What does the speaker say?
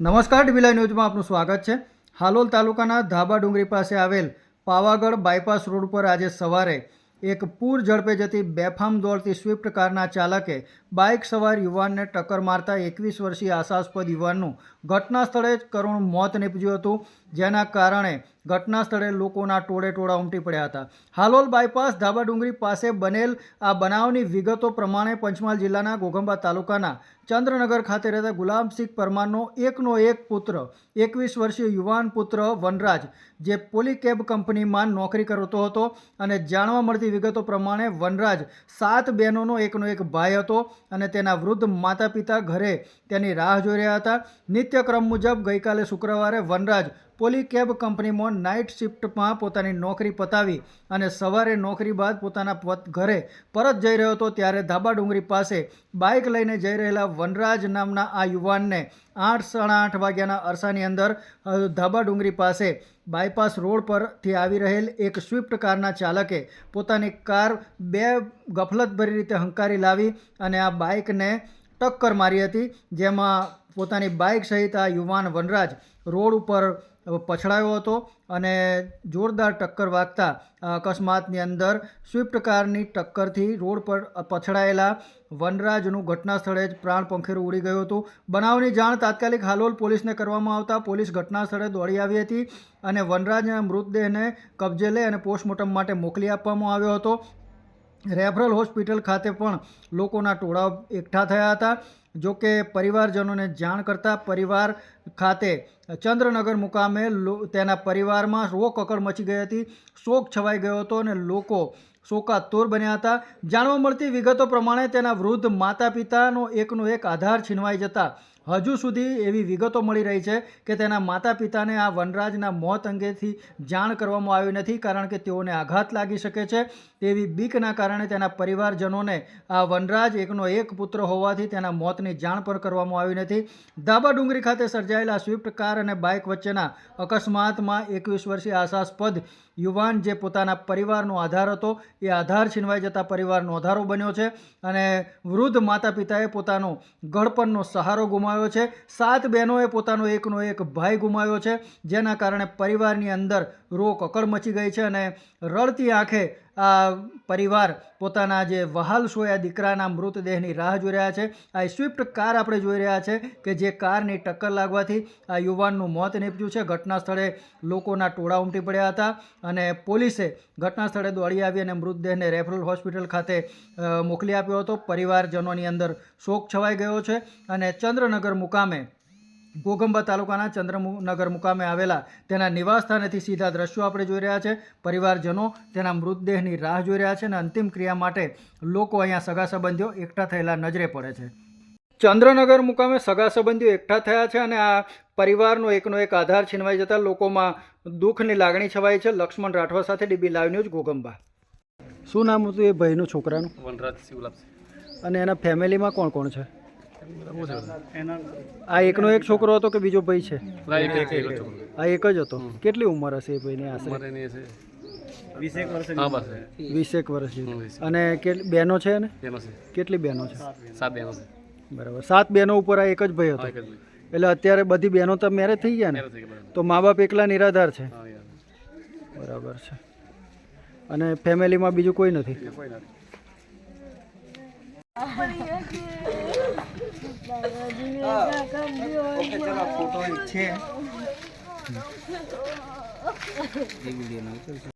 નમસ્કાર ટીવી ન્યૂઝમાં આપનું સ્વાગત છે. હાલોલ તાલુકાના ધાબા ડુંગરી પાસે આવેલ પાવાગઢ બાયપાસ રોડ પર આજે સવારે એક પૂર ઝડપે જતી બેફામ દોડતી સ્વિફ્ટ કારના ચાલકે બાઇક સવાર યુવાનને ટક્કર મારતા એકવીસ વર્ષીય આશાસ્પદ યુવાનનું ઘટના સ્થળે જ કરુણ મોત નીપજ્યું હતું, જેના કારણે ઘટના સ્થળે લોકોના ટોળે ટોળા ઉમટી પડ્યા હતા. હાલોલ બાયપાસ ધાબા ડુંગરી પાસે બનેલ આ બનાવની વિગતો પ્રમાણે પંચમહાલ જિલ્લાના ઘોઘંબા તાલુકાના ચંદ્રનગર ખાતે રહેતા ગુલામસિંહ પરમારનો એકનો એક પુત્ર, એકવીસ વર્ષીય યુવાન પુત્ર વનરાજ, જે પોલીકેબ કંપનીમાં નોકરી કરતો હતો અને જાણવા મળતી વિગતો પ્રમાણે વનરાજ સાત બહેનોનો એકનો એક ભાઈ હતો અને તેના વૃદ્ધ માતા પિતા ઘરે તેની રાહ જોઈ રહ્યા હતા. નિત્યક્રમ મુજબ ગઈકાલે શુક્રવારે વનરાજ પોલીકેબ કંપનીમાં નાઇટ શિફ્ટમાં પોતાની નોકરી પતાવી અને સવારે નોકરી બાદ પોતાના પત ઘરે પરત જઈ રહ્યો હતો ત્યારે ધાબા ડુંગરી પાસે બાઇક લઈને જઈ રહેલા વનરાજ નામના આ યુવાનને આઠ સાડા આઠ વાગ્યાના અરસાની અંદર ધાબા ડુંગરી પાસે બાયપાસ રોડ પરથી આવી રહેલ એક સ્વિફ્ટ કારના ચાલકે પોતાની કાર બે ગફલતભરી રીતે હંકારી લાવી અને આ બાઇકને ટક્કર મારી હતી, જેમાં પોતાની બાઇક સહિત આ યુવાન વનરાજ રોડ ઉપર પછડાયો હતો અને જોરદાર ટક્કર વાગતા અકસ્માતની અંદર સ્વિફ્ટ કારની ટક્કરથી રોડ પર પછડાયેલા વનરાજનું ઘટના સ્થળે જ પ્રાણ પંખેરું ઉડી ગયું હતું. બનાવની જાણ તાત્કાલિક હાલોલ પોલીસને કરવામાં આવતા પોલીસ ઘટના સ્થળે દોડી આવી હતી અને વનરાજના મૃતદેહને કબજે લઈ અને પોસ્ટમોર્ટમ માટે મોકલી આપવામાં આવ્યો હતો. રેફરલ હોસ્પિટલ ખાતે પણ લોકોના ટોળા એકઠા થયા હતા. જો કે પરિવારજનોને જાણ કરતાં પરિવાર ખાતે ચંદ્રનગર મુકામે તેના પરિવારમાં રોકકળ મચી ગઈ હતી. શોક છવાઈ ગયો હતો અને લોકો શોકાતુર બન્યા હતા. જાણવા મળતી વિગતો પ્રમાણે તેના વૃદ્ધ માતા પિતાનો એકનો એક આધાર છીનવાઈ જતા હજુ સુધી એવી વિગતો મળી રહી છે કે તેના માતા પિતાને આ વનરાજના મોત અંગેથી જાણ કરવામાં આવી નથી કારણ કે તેઓને આઘાત લાગી શકે છે. તેવી બીકના કારણે તેના પરિવારજનોને આ વનરાજ એકનો એક પુત્ર હોવાથી તેના મોતની જાણ પણ કરવામાં આવી નથી. ધાબા ડુંગરી ખાતે સર્જાયેલા સ્વિફ્ટ કાર અને બાઇક વચ્ચેના અકસ્માતમાં એકવીસ વર્ષીય આશાસ્પદ યુવાન જે પોતાના પરિવારનો આધાર હતો, એ આધાર છીનવાઈ જતા પરિવારનો આધારો બન્યો છે અને વૃદ્ધ માતા પિતાએ પોતાનો ગળપણનો સહારો ગુમાવ્યો છે. સાત બહેનોએ પોતાનો એકનો એક ભાઈ ગુમાવ્યો છે, જેના કારણે પરિવારની અંદર રો કકડ મચી ગઈ છે અને રડતી આંખે પરિવાર પોતાના જે વહાલ સોયા દીકરાના મૃતદેહની રાહ જોઈ રહ્યા છે. આ સ્વિફ્ટ કાર આપણે જોઈ રહ્યા છે કે જે કારની ટક્કર લાગવાથી આ યુવાનનું મોત નીપજ્યું છે. ઘટના સ્થળે લોકોના ટોળા ઉમટી પડ્યા હતા અને પોલીસે ઘટના સ્થળે દોડી આવી અને મૃતદેહને રેફરલ હોસ્પિટલ ખાતે મોકલી આપ્યો હતો. પરિવારજનોની અંદર શોક છવાઈ ગયો છે અને ચંદ્રનગર મુકામે ઘોગંબા તાલુકાના ચંદ્રનગર મુકામે આવેલા તેના નિવાસસ્થાનેથી સીધા દ્રશ્યો આપણે જોઈ રહ્યા છે. પરિવારજનો તેના મૃતદેહની રાહ જોઈ રહ્યા છે અને અંતિમ ક્રિયા માટે લોકો અહીંયા સગા સંબંધીઓ એકઠા થયેલા નજરે પડે છે. ચંદ્રનગર મુકામે સગા સંબંધીઓ એકઠા થયા છે અને આ પરિવારનો એકનો એક આધાર છીનવાઈ જતા લોકોમાં દુઃખની લાગણી છવાઈ છે. લક્ષ્મણ રાઠવા સાથે ડીબી લાઈવ ન્યૂઝ ગોગંબા. શું નામ હતું એ ભાઈનું છોકરાનું? વનરાજ શિવલાબ અને એના ફેમિલીમાં કોણ કોણ છે. આ એકનો એક છોકરો હતો કે બીજો ભાઈ છે. આ એક જ હતો? કેટલી ઉંમર હશે એ ભાઈની આશરે? ઉંમર એની હશે હા બસ. વીસેક વર્ષ. અને કેટલી બહેનો છે ને કેટલી બહેનો છે? સાત બહેનો છે. બરાબર. સાત બહેનો ઉપર આ એક જ ભાઈ હતો. એટલે અત્યારે બધી બહેનો તો મેરેજ થઈ ગયા ને. તો મા બાપ એકલા નિરાધાર છે? બરાબર છે. અને ફેમિલીમાં બીજું કોઈ નથી. કોઈ નથી